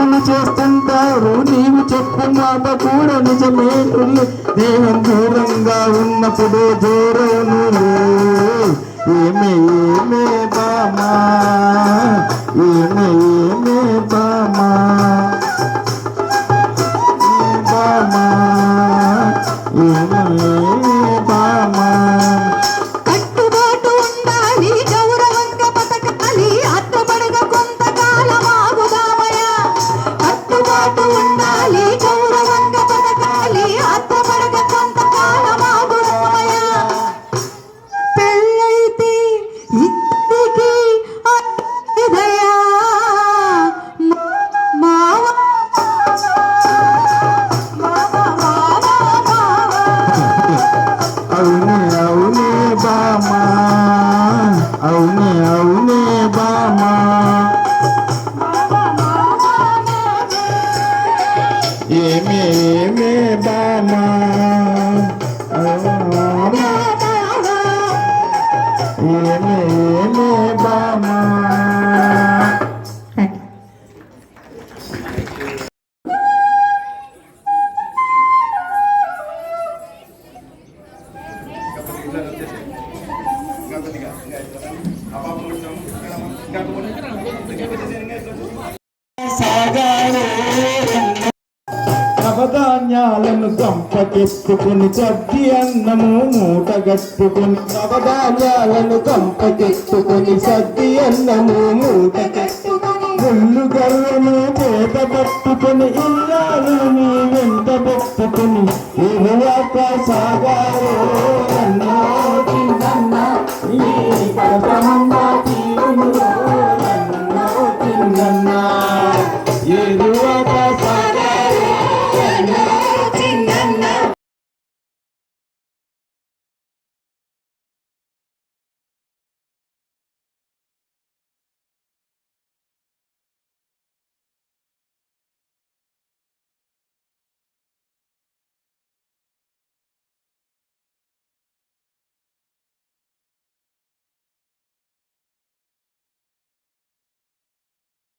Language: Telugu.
తప్పులు చేస్తుంటారు. నీవు చెప్పు మాట కూడా నిజమే నువ్వు దేహం దూరంగా ఉన్నప్పుడు దూరను ఏమే ఏమే బామా? ఏమే అవునే బామా. ఏమే ఏమే బామా. ఏమే ఏమే బామా. నవధాన్యాలను కంపకెత్తుకుని చద్ది అన్నము మూటగట్టుకుని నవధాన్యాలను కంపకెత్తుకుని సద్ది అన్నము మూటగట్టుకుని ముళ్ళు కళ్ళను పేద పట్టుకుని